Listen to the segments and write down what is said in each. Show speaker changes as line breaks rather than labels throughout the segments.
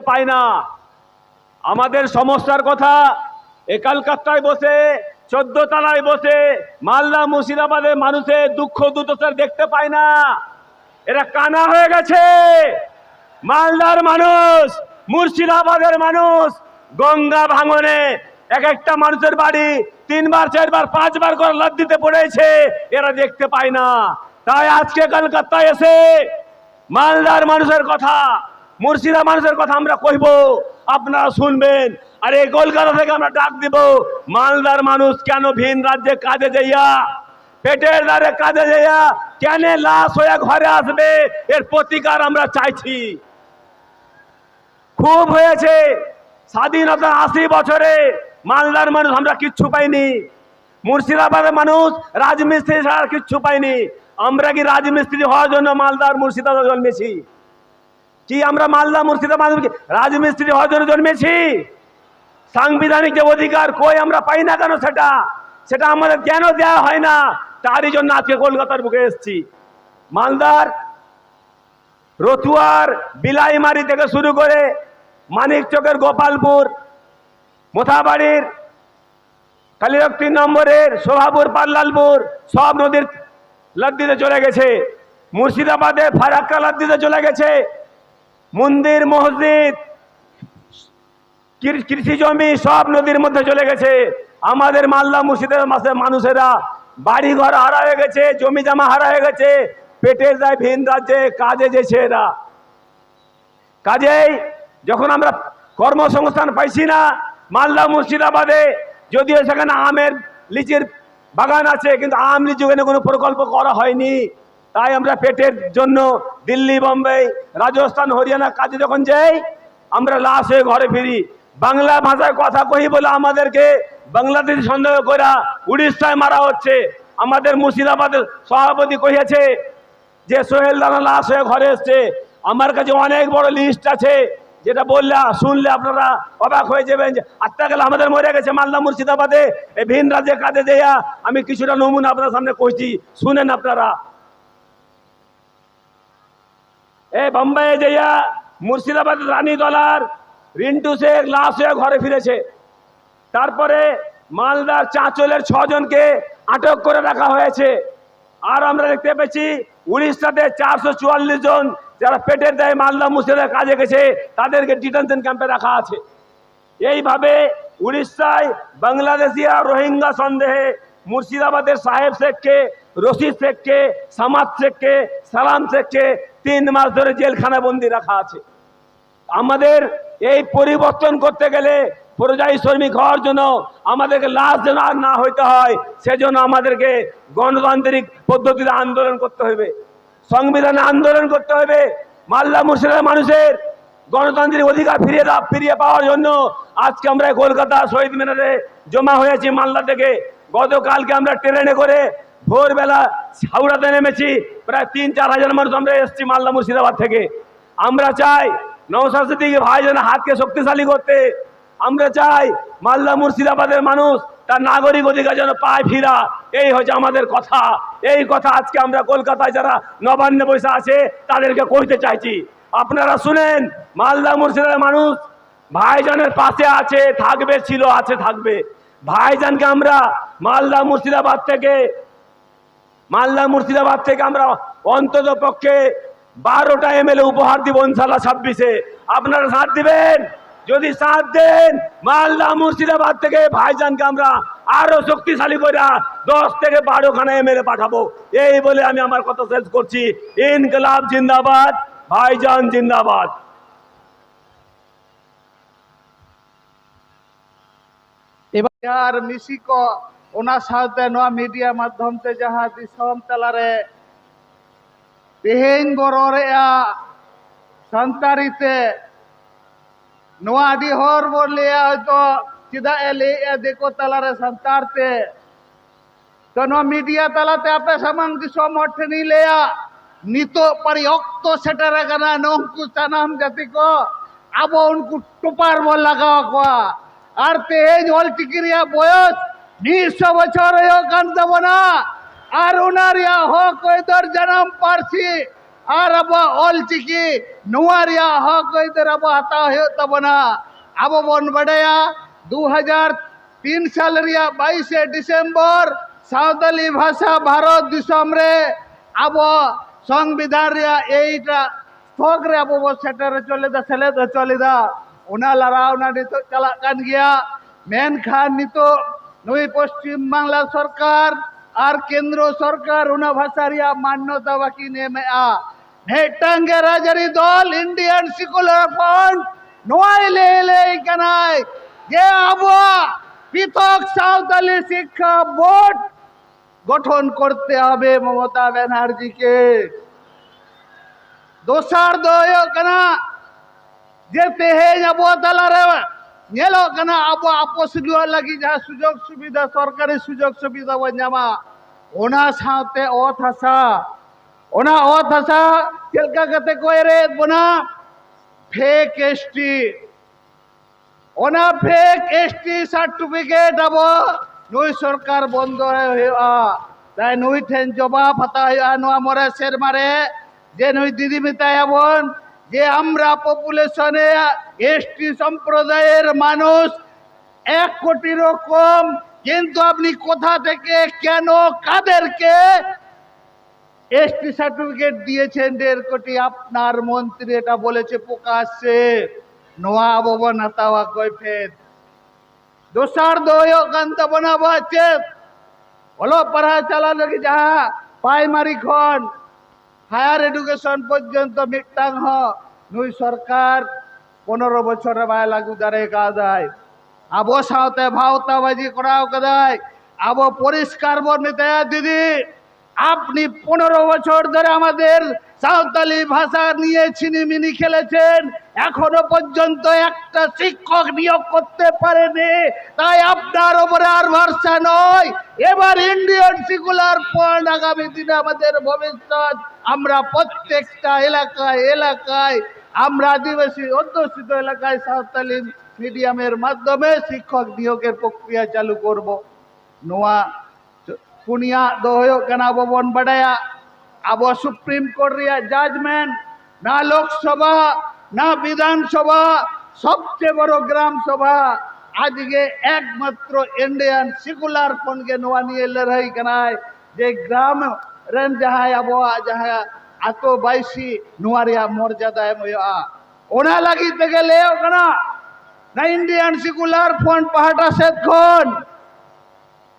পাই না। আমাদের সমস্যার কথা এ কলকাতায় বসে, চোদ্দ তলায় বসে, মালদা মুর্শিদাবাদের মানুষের দুঃখ দুর্দশা দেখতে পায় না। এরা কানা হয়ে গেছে। মালদার মানুষ, মুর্শিদাবাদের মানুষ, গঙ্গা ভাঙনে এক একটা মানুষের বাড়ি তিনবার, চারবার, পাঁচবার করে লাভ দিতে পড়েছে। এরা দেখতে পায় না। তাই আজকে কলকাতায় এসে মালদার মানুষের কথা মুর্শিদা মানুষের কথা আমরা কইব। আপনারা শুনবেন। আর এই কলকাতা থেকে আমরা ডাক দিব। মালদার মানুষ কেন ভিন রাজ্যে কাজে যাইয়া, পেটের দ্বারে কাজে যাইয়া, কেন লাশ হয়ে ঘরে আসবে? এর প্রতিকার আমরা চাইছি। খুব হয়েছে। স্বাধীনতা আশি বছরে মালদার মানুষ আমরা কিচ্ছু পাইনি। মুর্শিদাবাদের মানুষ রাজমিস্ত্রি ছাড়া কিচ্ছু পাইনি। আমরা কি রাজমিস্ত্রি হওয়ার জন্য মালদার মুর্শিদাবাদ জন্মেছি? কি আমরা মালদা মুর্শিদাবাদ রাজমিস্ত্রি জন্য জন্মেছি। সাংবিধানিক যে অধিকার কই আমরা পাই না কেন সেটা? সেটা আমাদের কেন দেওয়া হয় না? তারই জন্য আজকে কলকাতার বুকে এসেছি। মালদার রতুয়ার বিলাইমারি থেকে শুরু করে মানিক চকের গোপালপুর, মোথাবাড়ির কালিরক তিন নম্বরের শোভাপুর পাল্লালপুর সব নদীর লদ্দিতে চলে গেছে। মুর্শিদাবাদে ফারাক্কা লাদ্দিতে চলে গেছে। মন্দির, মসজিদ কৃষি জমি সব নদীর মধ্যে চলে গেছে। আমাদের মালদা মুর্শিদের মাসে মানুষেরা বাড়ি ঘর হারা হয়ে গেছে জমি জমা হারা হয়ে গেছে পেটের দায় ভিন রাজ্যে, কাজে যেছে এরা। কাজেই যখন আমরা কর্মসংস্থান পাইছি না, মালদা মুর্শিদাবাদে, যদিও সেখানে আমের লিচির বাগান আছে, কিন্তু আম লিচু কোনো প্রকল্প করা হয়নি। তাই আমরা পেটের জন্য দিল্লি বোম্বে রাজস্থান, হরিয়ানা, কাজে যখন যাই, আমরা লাশ হয়ে ঘরে ফিরি। বাংলা ভাষায় কথা কহি বলে আমাদেরকে বাংলাদেশ সন্দেহ করা উড়িষ্যায় মারা হচ্ছে। আমাদের মুর্শিদাবাদের সভাপতি কহিয়াছে যে, সোহেল দানা লাশ হয়ে ঘরে এসছে। আমার কাছে অনেক বড় লিস্ট আছে। যেটা বললে, শুনলে আপনারা অবাক হয়ে যাবেন যে, আত্মা গেলে আমাদের মরে গেছে মালদা, মুর্শিদাবাদে। এই ভিন রাজ্যে কাজে দেয়া, আমি কিছুটা নমুনা আপনার সামনে কইছি। শুনেন আপনারা। এ বোম্বাইয়ে যাইয়া মুর্শিদাবাদ রানী দলার, রিন্টু শেখ লাশ হয়ে ঘরে ফিরেছে। তারপরে মালদার চাঁচলের ছজনকে আটক করে রাখা হয়েছে। আর আমরা দেখতে পেয়েছি, উড়িষ্যাতে চারশো চুয়াল্লিশ জন যারা পেটের দেয় মালদা মুর্শিদাবাদের কাজে গেছে, তাদেরকে ডিটেনশন ক্যাম্পে রাখা আছে। এইভাবে উড়িষ্যায় বাংলাদেশি আর রোহিঙ্গা সন্দেহে মুর্শিদাবাদের সাহেব শেখকে, রশিদ শেখকে, সামাদ শেখকে, সালাম শেখকে তিন মাস ধরে জেলখানা বন্দি রাখা আছে। আমাদের এই পরিবর্তন করতে গেলে পরিযায়ী শ্রমিক হওয়ার জন্য আমাদেরকে লাশ যেন আর না হইতে হয়, সেজন্য আমাদেরকে গণতান্ত্রিক পদ্ধতিতে আন্দোলন করতে হবে। সংবিধানে আন্দোলন করতে হবে। মালদা মুর্শিদাবাদ মানুষের গণতান্ত্রিক অধিকার ফিরিয়ে দা ফিরিয়ে পাওয়ার জন্য আজকে আমরা কলকাতা শহীদ মিনারে জমা হয়েছি মালদা থেকে। গতকালকে আমরা ট্রেনে করে ভোরবেলা হাওড়াতে নেমেছি, প্রায় তিন, চার হাজার মানুষ আমরা এসেছি মালদা মুর্শিদাবাদ থেকে। আমরা চাই নৌসাদ সিদ্দিকী ভাই যেন হাতকে শক্তিশালী করতে। আমরা চাই মালদা মুর্শিদাবাদের মানুষ তার নাগরিক অধিকার যেন পায় ফিরা। এই হচ্ছে আমাদের কথা। এই কথা আজকে আমরা কলকাতায় যারা নবান্নে বসে আছে, তাদেরকে কইতে চাইছি। আপনারা শুনেন, মালদা মুর্শিদাবাদের মানুষ ভাইজানের পাশে আছে, থাকবে, ছিল, আছে, থাকবে। ভাইজানকে আমরা মালদা মুর্শিদাবাদ থেকে মালদা মুর্শিদাবাদ থেকে আমরা অন্তত পক্ষে বারোটা এম এমএলএ উপহার দিব ইনশাল্লাহ ছাব্বিশে। আপনারা সাথ দিবেন? যদি সাথ দেন, মালদা মুর্শিদাবাদ থেকে ভাইজানকে আমরা আরও শক্তিশালী করে দশ থেকে বারোখানা এমএলএ পাঠাবো। এই বলে আমি আমার কথা শেষ করছি। ইনকলাব জিন্দাবাদ, ভাইজান জিন্দাবাদ।
এবার মিশিক ᱚᱱᱟ ᱥᱟᱶᱛᱮ ᱱᱚᱣᱟ ᱢᱤᱰᱤᱭᱟ ᱢᱟᱫᱽᱫᱷᱚᱢ ᱛᱮ ᱡᱟᱦᱟᱸ ᱫᱤᱥᱚᱢ ᱛᱟᱞᱟᱨᱮ ᱛᱮᱦᱮᱧ ᱵᱚ ᱨᱚᱲᱮᱜᱼᱟ ᱥᱟᱱᱛᱟᱲᱤ ᱛᱮ ᱱᱚᱣᱟ ᱟᱹᱰᱤ ᱦᱚᱲ ᱵᱚ ᱞᱟᱹᱭᱟ ᱦᱚᱭᱛᱚ ᱪᱮᱫᱟᱜ ᱮ ᱞᱟᱹᱭᱮᱜᱼᱟ ᱫᱤᱠᱩ ᱛᱟᱞᱟᱨᱮ ᱥᱟᱱᱛᱟᱲ ᱛᱮ ᱛᱚ ᱱᱚᱣᱟ ᱢᱤᱰᱤᱭᱟ ᱛᱟᱞᱟᱛᱮ ᱟᱯᱮ ᱥᱟᱢᱟᱝ ᱫᱤᱥᱚᱢ ᱦᱚᱲ ᱴᱷᱮᱱᱤᱧ ᱞᱟᱹᱭᱟ ᱱᱤᱛᱚᱜ ᱯᱟᱨᱤ ᱚᱠᱛᱚ ᱥᱮᱴᱮᱨ ᱟᱠᱟᱱᱟ ᱱᱩᱝᱠᱩ ᱥᱟᱱᱟᱢ ᱡᱟᱹᱛᱤ ᱠᱚ ᱟᱵᱚ ᱩᱱᱠᱩ ᱴᱚᱯᱟᱨ ᱵᱚᱱ ᱞᱟᱜᱟᱣ ᱠᱚᱣᱟ ᱟᱨ ᱛᱮᱦᱮᱧ ᱚᱞᱪᱤᱠᱤ ᱨᱮᱭᱟᱜ ᱵᱚᱭᱚᱥ নিঃসবছর কান দেব না আর ওনার ইয়া হক ওইদর জানাম পারছি আর আবা অলচিকি নোয়ার ইয়া হক ওইদর আবা হাতা হয়ে তব না আবো বন বাডায়া দু হাজার তিন সালের ইয়া বাইশে ডিসেম্বর, সাঁওতালি ভাষা ভারত দিশমরে আবো সংবিধান রিয়া এইটা স্থক রে আবো সেটারে চলে দা সেলে চলে দা ওনা লড়া ওনা নিতো, চালাকান গিয়া, মেন খান নিতো নই পশ্চিম বাংলা সরকার আর কেন্দ্র সরকার উনাভাসারিয়া মান্যতা বাকি নেমে আ। নেটাঙ্গে রাজারি দল ইন্ডিয়ান সিকুলার ফ্রন্ট নোয়াই লেলে কানাই যে আবহাওয়া পৃথক সাঁওতালি শিক্ষা বোর্ড গঠন করতে হবে মমতা ব্যানার্জিকে। দোসার দয় কানা? যে তেহে যাব তালারে ᱧᱮᱞᱚᱜ ᱠᱟᱱᱟ ᱟᱵᱚ ᱟᱯᱚᱥᱤᱞᱤᱭᱟᱹ ᱞᱟᱹᱜᱤᱫ ᱡᱟᱦᱟᱸ ᱥᱩᱡᱳᱜᱽ ᱥᱩᱵᱤᱫᱷᱟ ᱥᱚᱨᱠᱟᱨᱤ ᱥᱩᱡᱳᱜᱽ ᱥᱩᱵᱤᱫᱷᱟ ᱵᱚᱱ ᱧᱟᱢᱟ ᱚᱱᱟ ᱥᱟᱶᱛᱮ ᱚᱛ ᱦᱟᱥᱟ ᱚᱱᱟ ᱚᱛ ᱦᱟᱥᱟ ᱪᱮᱫ ᱞᱮᱠᱟ ᱠᱟᱛᱮ ᱠᱚ ᱮᱨᱮᱫ ᱵᱚᱱᱟ ᱯᱷᱮᱠ ᱮᱥᱴᱤ ᱚᱱᱟ ᱯᱷᱮᱠ ᱮᱥᱴᱤ ᱥᱟᱨᱴᱤᱯᱷᱤᱠᱮᱴ ᱟᱵᱚ ᱱᱩᱭ ᱥᱚᱨᱠᱟᱨ ᱵᱚᱱᱫᱚ ᱦᱩᱭᱩᱜᱼᱟ ᱛᱟᱭ ᱱᱩᱭ ᱴᱷᱮᱱ জবাব হাতা ᱦᱩᱭᱩᱜᱼᱟ ᱱᱚᱣᱟ ᱢᱚᱬᱮ ᱥᱮᱨᱢᱟ ᱨᱮ ᱡᱮ ᱱᱩᱭ ᱫᱤᱫᱤ ᱢᱮᱛᱟᱭᱟᱵᱚᱱ যে আমরা পপুলেশনে এসটি সম্প্রদায়ের মানুষ, এক কোটিরও কম, কিন্তু আপনি কোথা থেকে, কেন, কাদেরকে এসটি সার্টিফিকেট দিয়েছেন দেড় কোটি? আপনার মন্ত্রী এটা বলেছে প্রকাশ্যে। নোয়া আবহাওয়া নাতাওয়া কৈফেদ দোসার দোয় কান্ত বানাবো চেত অলো পড়া চালা লাগি যাহা? প্রাইমারি খন। হায়ার এডুকেশন পর্যন্ত মিটাং হ। নুই সরকার পনেরো বছরে বাই লাগু দাঁড়ে কাদায় আবো সাথে ভাওতাবাজি করাও কাদায় আবো পরিষ্কার বর্ণিত দিদি। আপনি পনেরো বছর ধরে আমাদের সাঁওতালি ভাষা নিয়ে ছিনিমিনি খেলেছেন। এখনও পর্যন্ত একটা শিক্ষক নিয়োগ করতে পারেনি। তাই আপনার ওপরে আর ভরসা নয়। এবার ইন্ডিয়ান সিকুলার পয়েন্ট আগামী দিনে আমাদের ভবিষ্যৎ, আমরা প্রত্যেকটা এলাকায় এলাকায়, আমরা আদিবাসী অধ্যুষিত এলাকায় সাঁওতালি মিডিয়ামের মাধ্যমে শিক্ষক নিয়োগের প্রক্রিয়া চালু করব। নোয়া, কুনিয়া, দোহয় কেনা ভবন বাড়ায়া আবার সুপ্রিম কোর্ট রিয়া, জাজমেন্ট, না লোকসভা না বিধানসভা, সবচেয়ে বড় গ্রাম সভা আজকে একমাত্র ইন্ডিয়ান সেকুলার ফোনকে নোয়া নিয়ে লড়াই কানায় যে গ্রাম রেন যাহাই আবহাওয়া যাহা আত বাইশি নোয়ারিয়া মর্যাদা এম ওনা লাগি থেকে লে কানা না ইন্ডিয়ান সেকুলার ফোন পাহাটা সেত খন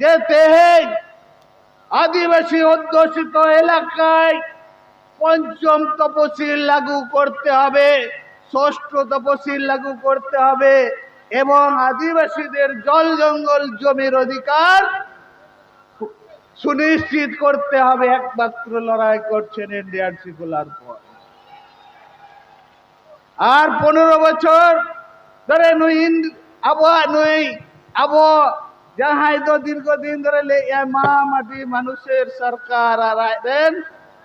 যে তেহে আদিবাসী অধ্যুষিত এলাকায় পঞ্চম তপশিল লাগু করতে হবে, ষষ্ঠ তপশিল লাগু করতে হবে, এবং আদিবাসীদের জল জঙ্গল জমির অধিকার সুনিশ্চিত করতে হবে। একমাত্র লড়াই করছেন ইন্ডিয়ান সিকুলার পর। আর পনেরো বছর ধরে নুই আবহাওয়া নুই আবো যাহাই তো দীর্ঘদিন ধরে মা মাটি মানুষের সরকার আর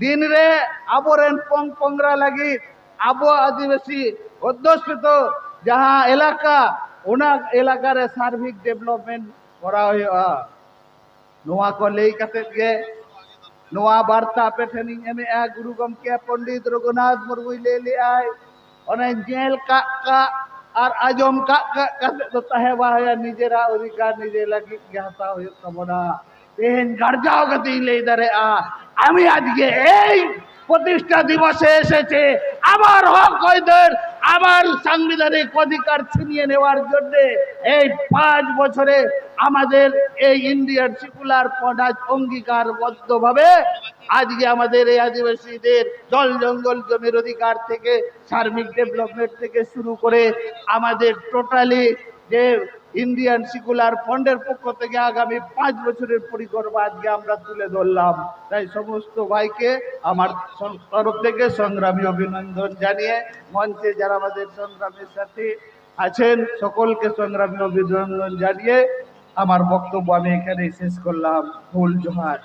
তব না আগামী দিন রে আবরেন পং পংরা লাগি আবো আদিবাসী অধ্যুষিত, যাহা এলাকা, ওনা এলাকারে সার্বিক ডেভেলপমেন্ট করা হইয়া নোয়া কো লেই কাতে গে নোয়া বার্তা পেঠেনি এমে আ গুরু গমকে পণ্ডিত রঘুনাথ মুর্মু লে লে আই অনে জেল কা কা আর আজম কা কা কাতে তো তাহে বায়া নিজেরা অধিকার নিজে লাগি জ্ঞাতা হইত তবনা গার্জাও গতি লেই দারে আ। আমি আজকে এই প্রতিষ্ঠা দিবসে এসেছে আমার হক কয়দের আমার সাংবিধানিক অধিকার ছিনিয়ে নেওয়ার জন্য। এই পাঁচ বছরে আমাদের এই ইন্ডিয়ান সিকুলার পড়াজ অঙ্গীকারবদ্ধভাবে আজকে আমাদের এই আদিবাসীদের জল জঙ্গল জমির অধিকার থেকে, সার্বিক ডেভেলপমেন্ট থেকে শুরু করে আমাদের টোটালি যে ইন্ডিয়ান সিকুলার ফন্ডের পক্ষ থেকে আগামী পাঁচ বছরের পরিকল্পনা আজকে আমরা তুলে ধরলাম। তাই সমস্ত ভাইকে আমার তরফ থেকে সংগ্রামী অভিনন্দন জানিয়ে মঞ্চে যারা আমাদের সংগ্রামের সাথে আছেন, সকলকে সংগ্রামী অভিনন্দন জানিয়ে আমার বক্তব্য আমি এখানে শেষ করলাম। ফুল জোহার।